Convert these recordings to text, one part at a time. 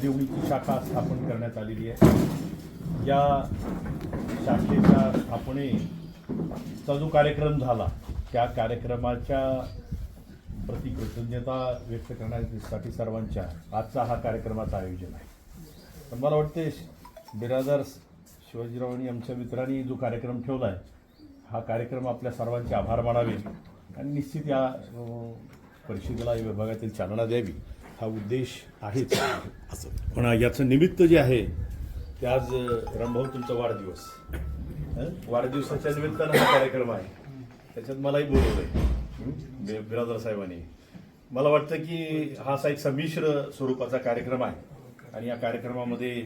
देवळीची शाखा स्थापन करण्यात आलेली आहे. या शाखेच्या स्थापनेचा जो कार्यक्रम झाला त्या कार्यक्रमाच्या प्रति कृतज्ञता व्यक्त करण्यासाठी सर्वांच्या आजचा हा कार्यक्रमाचं आयोजन आहे. पण मला वाटते बिरादर शिवाजीरावांनी आमच्या मित्रांनी जो कार्यक्रम ठेवला आहे हा कार्यक्रम आपल्या सर्वांचे आभार मानावे आणि निश्चित या परिषदेला या विभागातील चालना द्यावी. हा उद्देश आहेच. असं पण याचं निमित्त जे आहे ते आज अं, रामभाऊ तुमचा वाढदिवस वाढदिवसाच्या निमित्तानं हा कार्यक्रम आहे. त्याच्यात मलाही बोलवलंय. आहे बिरादर साहेबांनी. मला वाटतं की हा असा एक संमिश्र स्वरूपाचा कार्यक्रम आहे. आणि या कार्यक्रमामध्ये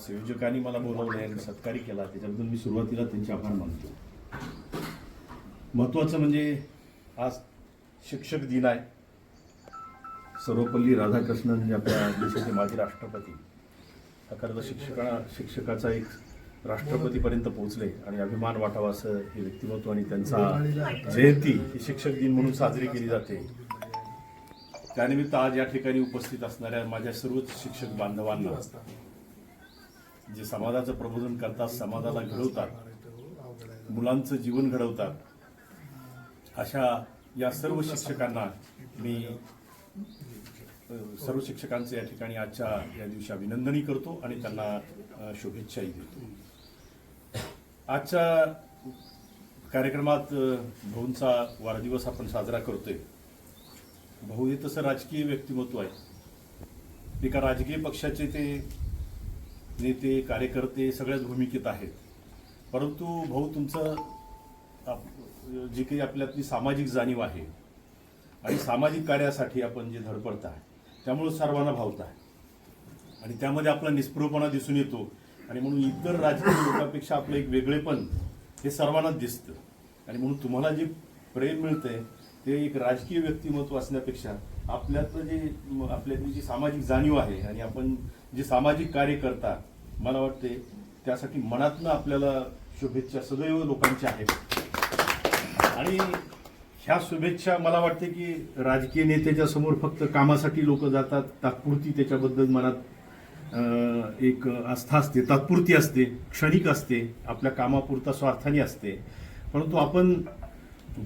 संयोजकांनी मला बोलवलं आणि सत्कारी केला. त्याच्याबद्दल मी सुरुवातीला त्यांचे आभार मानतो. महत्वाचं म्हणजे आज शिक्षक दिन आहे. सर्वपल्ली राधाकृष्णन जे आपल्या देशाचे माजी राष्ट्रपती हा खरं तर शिक्षकाचा एक राष्ट्रपतीपर्यंत पोहोचले आणि अभिमान वाटावा असं हे व्यक्तिमत्व आणि त्यांचा जयंती ही शिक्षक दिन म्हणून साजरी केली जाते. त्यानिमित्त आज या ठिकाणी उपस्थित असणाऱ्या माझ्या सर्वच शिक्षक बांधवांना जे समाजाचं प्रबोधन करतात समाजाला घडवतात मुलांचं जीवन घडवतात अशा या सर्व शिक्षकांना मी सर्व शिक्षकांचं या ठिकाणी आजच्या या दिवशी अभिनंदनही करतो आणि त्यांना शुभेच्छाही देतो. आजच्या कार्यक्रमात भाऊंचा वाढदिवस आपण साजरा करतोय. भाऊ हे तसं राजकीय व्यक्तिमत्व आहे. एका राजकीय पक्षाचे ते नेते कार्यकर्ते सगळ्याच भूमिकेत आहेत. परंतु भाऊ तुमचं जी काही आपल्यातली सामाजिक जाणीव आहे आणि सामाजिक कार्यासाठी आपण जे धडपडता त्यामुळं सर्वांना भावता आणि त्यामध्ये आपला निस्पृहपणा दिसून येतो. आणि म्हणून इतर राजकीय लोकांपेक्षा आपलं एक वेगळेपण हे सर्वांनाच दिसतं. आणि म्हणून तुम्हाला जे प्रेम मिळतंय ते एक राजकीय व्यक्तिमत्व असण्यापेक्षा आपल्यातलं जे आपल्यातली जी सामाजिक जाणीव आहे आणि आपण जे सामाजिक कार्य करता मला वाटते त्यासाठी मनातनं आपल्याला शुभेच्छा सदैव लोकांच्या आहेत. आणि ह्या शुभेच्छा मला वाटते की राजकीय नेत्याच्या समोर फक्त कामासाठी लोक जातात. तात्पुरती त्याच्याबद्दल मनात एक आस्था असते. तात्पुरती असते. क्षणिक असते. आपल्या कामापुरता स्वार्थाने असते. परंतु आपण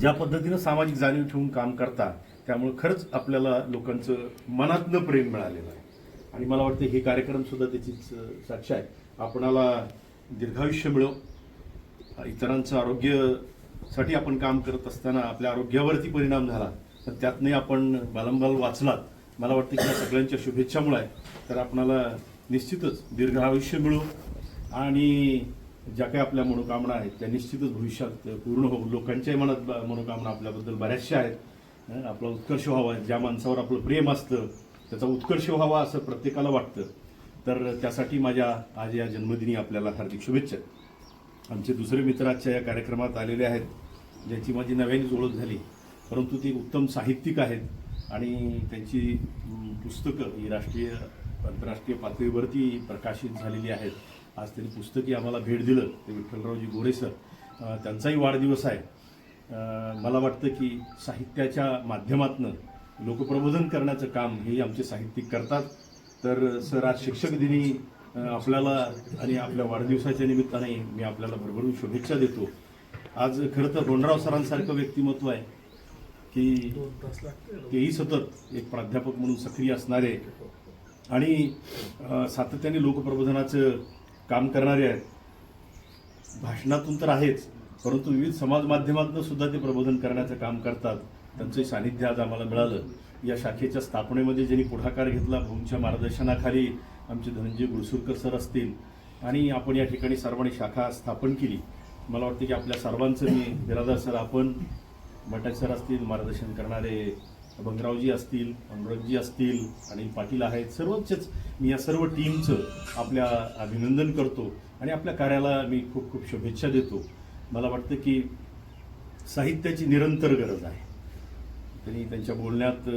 ज्या पद्धतीनं सामाजिक जाणीव ठेवून काम करता त्यामुळे खरंच आपल्याला लोकांचं मनातनं प्रेम मिळालेलं आहे. आणि मला वाटतं हे कार्यक्रम सुद्धा त्याचीच साक्ष आहे. आपणाला दीर्घायुष्य मिळो. इतरांचं आरोग्य साठी आपण काम करत असताना आपल्या आरोग्यावरती परिणाम झाला तर त्यातनंही आपण बालंबाल वाचलात. मला वाटतं की या सगळ्यांच्या शुभेच्छामुळे आहे तर आपणाला निश्चितच दीर्घ आयुष्य मिळो आणि ज्या काही आपल्या मनोकामना आहेत त्या निश्चितच भविष्यात पूर्ण होऊ. लोकांच्याही मनात मनोकामना आपल्याबद्दल बऱ्याचशा आहेत. आपला उत्कर्ष व्हावा ज्या माणसावर आपलं प्रेम असतं त्याचा उत्कर्ष व्हावा असं प्रत्येकाला वाटतं. तर त्यासाठी माझ्या आज या जन्मदिनी आपल्याला हार्दिक शुभेच्छा. आमचे दुसरे मित्र आजच्या या कार्यक्रमात आलेले आहेत ज्यांची माझी नव्यानेच ओळख झाली. परंतु ते उत्तम साहित्यिक आहेत आणि त्यांची पुस्तकं ही राष्ट्रीय आंतरराष्ट्रीय पातळीवरती प्रकाशित झालेली आहेत. आज त्यांनी पुस्तकी आम्हाला भेट दिलं ते विठ्ठलरावजी गोरे सर. त्यांचाही वाढदिवस आहे. मला वाटतं की साहित्याच्या माध्यमातनं लोकप्रबोधन करण्याचं काम हे आमचे साहित्यिक करतात. तर सर आज शिक्षक दिनी आपल्याला आणि आपल्या वाढदिवसाच्या निमित्ताने मी आपल्याला भरभरून शुभेच्छा देतो. आज खरं तर रोणराव सरांसारखं व्यक्तिमत्व आहे की तेही सतत एक प्राध्यापक म्हणून सक्रिय असणारे आणि सातत्याने लोकप्रबोधनाचं काम करणारे आहेत. भाषणातून तर आहेच परंतु विविध समाज माध्यमातून सुद्धा ते प्रबोधन करण्याचं काम करतात. त्यांचं सानिध्य आज आम्हाला मिळालं. या शाखेच्या स्थापनेमध्ये ज्यांनी पुढाकार घेतला भूमच्या मार्गदर्शनाखाली आमचे धनंजय गुळसुरकर सर असतील आणि आपण या ठिकाणी सर्वांनी शाखा स्थापन केली. मला वाटतं की आपल्या सर्वांचं मी बिरादर सर आपण भटाक सर असतील मार्गदर्शन करणारे बंगरावजी असतील अनुरगजी असतील अनिल पाटील आहेत सर्वच मी या सर्व टीमचं आपल्या अभिनंदन करतो आणि आपल्या कार्याला मी खूप खूप शुभेच्छा देतो. मला वाटतं की साहित्याची निरंतर गरज आहे. त्यांनी त्यांच्या बोलण्यात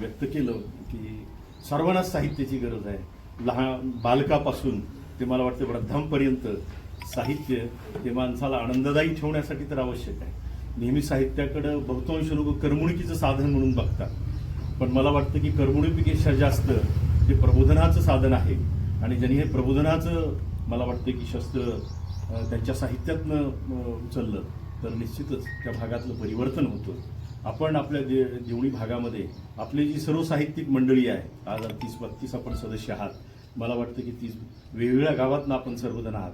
व्यक्त केलं की सर्वांनाच साहित्याची गरज आहे. लहान बालकापासून ते मला वाटतं वृद्धांपर्यंत साहित्य हे माणसाला आनंददायी ठेवण्यासाठी तर आवश्यक आहे. नेहमी साहित्याकडं बहुतांश लोक करमणुकीचं साधन म्हणून बघतात. पण मला वाटतं की करमणुकीपेक्षा जास्त ते प्रबोधनाचं साधन आहे. आणि ज्यांनी हे प्रबोधनाचं मला वाटतं की शस्त्र त्यांच्या साहित्यातनं उचललं तर निश्चितच त्या भागातलं परिवर्तन होतं. आपण आपल्या दे देवणी भागामध्ये आपली जी सर्व साहित्यिक मंडळी आहे आज तीस बत्तीस आपण सदस्य आहात. मला वाटतं की तीस वेगवेगळ्या गावातनं आपण सर्वजण आहात.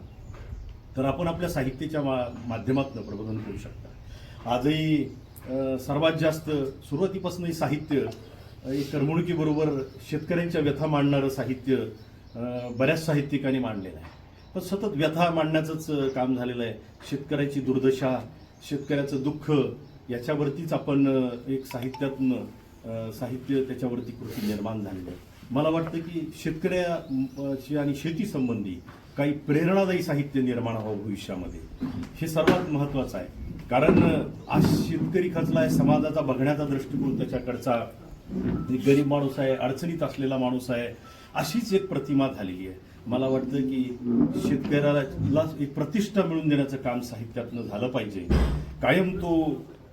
तर आपण आपल्या साहित्याच्या मा माध्यमातून प्रबोधन करू शकता. आजही सर्वात जास्त सुरुवातीपासून साहित्य करमणुकीबरोबर शेतकऱ्यांच्या व्यथा मांडणारं साहित्य बऱ्याच साहित्यिकांनी मांडलेलं आहे. पण सतत व्यथा मांडण्याचंच काम झालेलं आहे. शेतकऱ्याची दुर्दशा शेतकऱ्याचं दुःख याच्यावरतीच आपण एक साहित्यातनं साहित्य त्याच्यावरती कृती निर्माण झालेलं आहे. मला वाटतं की शेतकऱ्याशी आणि शेती संबंधी काही प्रेरणादायी साहित्य निर्माण व्हावं भविष्यामध्ये. हे सर्वात महत्त्वाचं आहे. कारण आज शेतकरी खचला आहे समाजाचा बघण्याचा दृष्टिकोन त्याच्याकडचा. एक गरीब माणूस आहे अडचणीत असलेला माणूस आहे अशीच एक प्रतिमा झालेली आहे. मला वाटतं की शेतकऱ्याला एक प्रतिष्ठा मिळवून देण्याचं काम साहित्यातनं झालं पाहिजे. कायम तो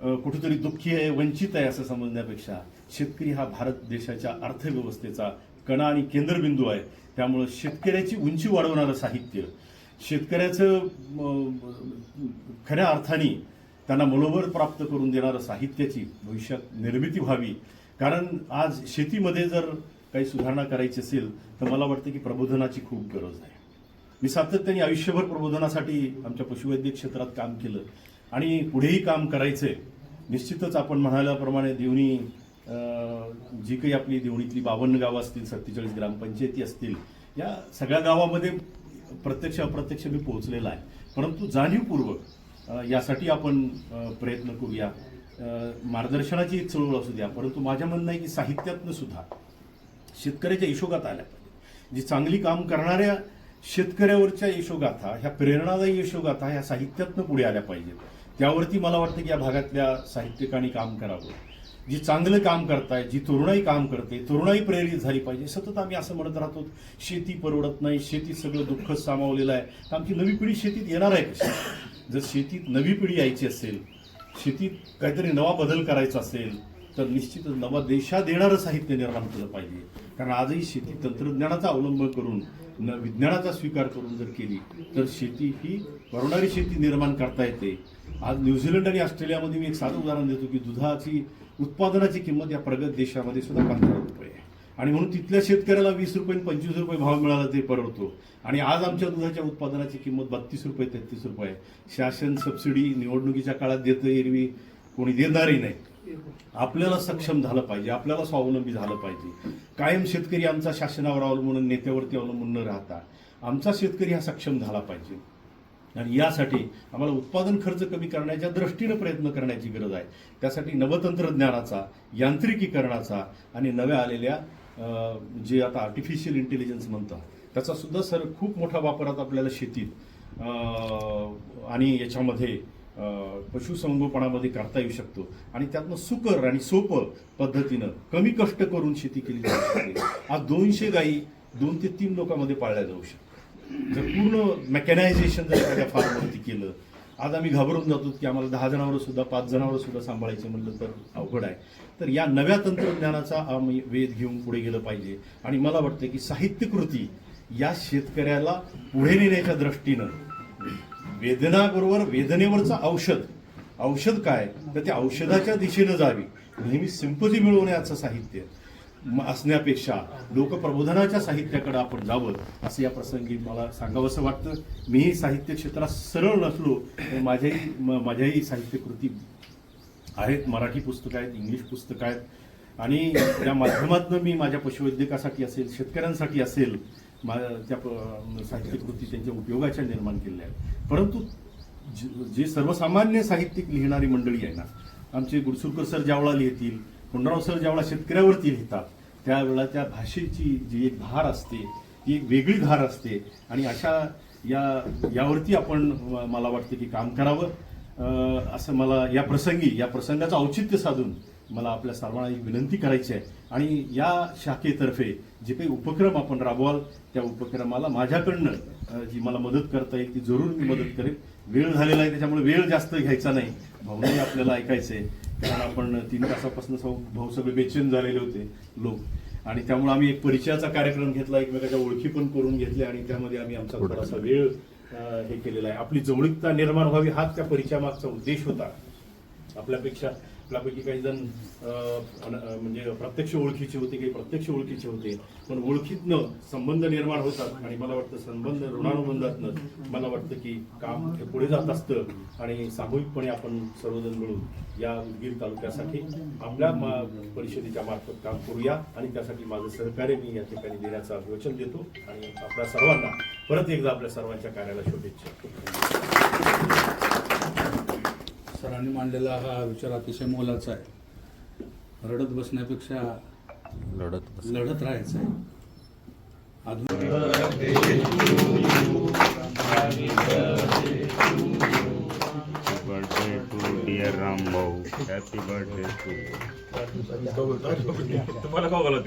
कुठेतरी दुःखी आहे वंचित आहे असं समजण्यापेक्षा शेतकरी हा भारत देशाच्या अर्थव्यवस्थेचा कणा आणि केंद्रबिंदू आहे. त्यामुळं शेतकऱ्याची उंची वाढवणारं साहित्य शेतकऱ्याचं खऱ्या अर्थाने त्यांना मनोबल प्राप्त करून देणारं साहित्याची भविष्यात निर्मिती व्हावी. कारण आज शेतीमध्ये जर काही सुधारणा करायची असेल तर मला वाटतं की प्रबोधनाची खूप गरज आहे. मी सातत्याने आयुष्यभर प्रबोधनासाठी आमच्या पशुवैद्यक क्षेत्रात काम केलं. आणि पुढेही काम करायचंय निश्चितच आपण म्हणाल्याप्रमाणे देवणी जी काही आपली देवणीतली बावन्न गावं असतील सत्तेचाळीस ग्रामपंचायती असतील या सगळ्या गावामध्ये प्रत्यक्ष अप्रत्यक्ष मी पोहोचलेला आहे. परंतु जाणीवपूर्वक यासाठी आपण प्रयत्न करूया. मार्गदर्शनाची एक चळवळ असू द्या परंतु माझ्या म्हणणं आहे की साहित्यातनं सुद्धा शेतकऱ्याच्या यशोगात आल्या पाहिजे. जी चांगली काम करणाऱ्या शेतकऱ्यावरच्या यशोगाथा ह्या प्रेरणादायी यशोगाथा ह्या साहित्यातनं पुढे आल्या पाहिजेत. त्यावरती मला वाटतं की या भागातल्या साहित्यिकांनी काम करावं. जी चांगलं काम करताय जी तरुणाई काम करते तरुणाई प्रेरित झाली पाहिजे. सतत आम्ही असं म्हणत राहतो शेती परवडत नाही शेतीत सगळं दुःख सामावलेलं आहे. तर आमची नवी पिढी शेतीत येणार आहे कशी? जर शेतीत नवी पिढी यायची असेल शेतीत काहीतरी नवा बदल करायचा असेल तर निश्चितच नवा देशा देणारं साहित्य निर्माण केलं पाहिजे. कारण आजही शेती तंत्रज्ञानाचा अवलंब करून न विज्ञानाचा स्वीकार करून जर केली तर शेती ही परवणारी शेती निर्माण करता येते. आज न्यूझीलंड आणि ऑस्ट्रेलियामध्ये मी एक साधं उदाहरण देतो की दुधाची उत्पादनाची किंमत या प्रगत देशामध्ये सुद्धा पंधरा रुपये आहे. आणि म्हणून तिथल्या शेतकऱ्याला वीस रुपये आणि पंचवीस रुपये भाव मिळाला ते परवडतो. आणि आज आमच्या दुधाच्या उत्पादनाची किंमत बत्तीस रुपये तेहतीस रुपये शासन सबसिडी निवडणुकीच्या काळात देतं एरवी कोणी देणारही नाही. आपल्याला सक्षम झालं पाहिजे आपल्याला स्वावलंबी झालं पाहिजे. कायम शेतकरी आमचा शासनावर अवलंबून नेत्यावरती अवलंबून न राहता आमचा शेतकरी हा सक्षम झाला पाहिजे. आणि यासाठी आम्हाला उत्पादन खर्च कमी करण्याच्या दृष्टीनं प्रयत्न करण्याची गरज आहे. त्यासाठी नवतंत्रज्ञानाचा यांत्रिकीकरणाचा आणि नव्या आलेल्या जे आता आर्टिफिशियल इंटेलिजन्स म्हणतात त्याचा सुद्धा सर खूप मोठा वापर आता आपल्याला शेतीत आणि याच्यामध्ये पशुसंगोपनामध्ये करता येऊ शकतो. आणि त्यातनं सुकर आणि सोपं पद्धतीनं कमी कष्ट करून शेती केली जाऊ शकते. आज दोनशे गायी दोन ते तीन लोकांमध्ये पाळल्या जाऊ शकतात. जर पूर्ण मेकॅनायझेशन जर एखाद्या फार्मवरती केलं आज आम्ही घाबरून जातो की आम्हाला दहा जणांवर सुद्धा पाच जणांवर सुद्धा सांभाळायचं म्हणलं तर अवघड आहे. तर या नव्या तंत्रज्ञानाचा आम्ही वेध घेऊन पुढे गेलं पाहिजे. आणि मला वाटतं की साहित्यकृती या शेतकऱ्याला पुढे नेण्याच्या दृष्टीनं वेदनाबरोबर वेदनेवरचं औषध. औषध काय? तर त्या औषधाच्या दिशेनं जावी. नेहमी सिंपती मिळवण्याचं साहित्य. म- असण्यापेक्षा लोकप्रबोधनाच्या साहित्याकडे आपण जावं असं या प्रसंगी मला सांगावंसं वाटतं. मीही साहित्य क्षेत्रात सरळ नसलो तर माझ्याही म- माझ्याही साहित्यकृती आहेत. मराठी पुस्तकं आहेत इंग्लिश पुस्तकं आहेत. आणि त्या माध्यमातून मी माझ्या पशुवैद्यकासाठी असेल शेतकऱ्यांसाठी असेल मा त्या प- साहित्यकृती त्यांच्या उपयोगाच्या निर्माण केलेल्या आहेत. परंतु जे- जे सर्वसामान्य साहित्यिक लिहिणारी मंडळी आहे ना आमचे गुडसुरकर सर ज्यावेळा लिहितील कोंडराव सर ज्यावेळा शेतकऱ्यावरती लिहितात त्यावेळा त्या भाषेची जी एक धार असते ती एक वेगळी धार असते. आणि अशा या यावरती आपण मला वाटतं की काम करावं. असं मला या प्रसंगी या प्रसंगाचं औचित्य साधून मला आपल्या सर्वांना एक विनंती करायची आहे. आणि या शाखेतर्फे जे काही उपक्रम आपण राबवाल त्या उपक्रमाला माझ्याकडनं जी मला मदत करता येईल ती जरूर मी मदत करेन. वेळ झालेला आहे त्याच्यामुळे वेळ जास्त घ्यायचा नाही. भावनाही आपल्याला ऐकायचं आहे कारण आपण तीन तासापासून सौ भाऊ सगळे बेचैन झालेले होते लोक. आणि त्यामुळे आम्ही एक परिचयाचा कार्यक्रम घेतला एकमेकाच्या ओळखी पण करून घेतल्या आणि त्यामध्ये आम्ही आमचा थोडासा वेळ हे केलेला आहे. आपली जवळीकता निर्माण व्हावी हाच त्या परिचयामागचा उद्देश होता. आपल्यापेक्षा आपल्यापैकी काही जण अं, म्हणजे प्रत्यक्ष ओळखीचे होते काही प्रत्यक्ष ओळखीचे होते. पण ओळखीतनं संबंध निर्माण होतात आणि मला वाटतं संबंध ऋणानुबंधातनं मला वाटतं की काम हे पुढे जात असतं आणि सामूहिकपणे आपण सर्वजण मिळून या उदगीर तालुक्यासाठी आपल्या मा- परिषदेच्या मार्फत काम करूया आणि त्यासाठी माझं सहकार्य मी या ठिकाणी देण्याचं वचन देतो आणि आपल्या सर्वांना परत एकदा आपल्या सर्वांच्या कार्याला शुभेच्छा. सरांनी मांडलेला हा विचार अतिशय मोलाचा आहे. रडत बसण्यापेक्षा लढत लढत राहायचं आहे. आधुनिक बर्थडे टू डिअर राम भाऊ हॅपी बर्थडे टू तुम्हाला बोलत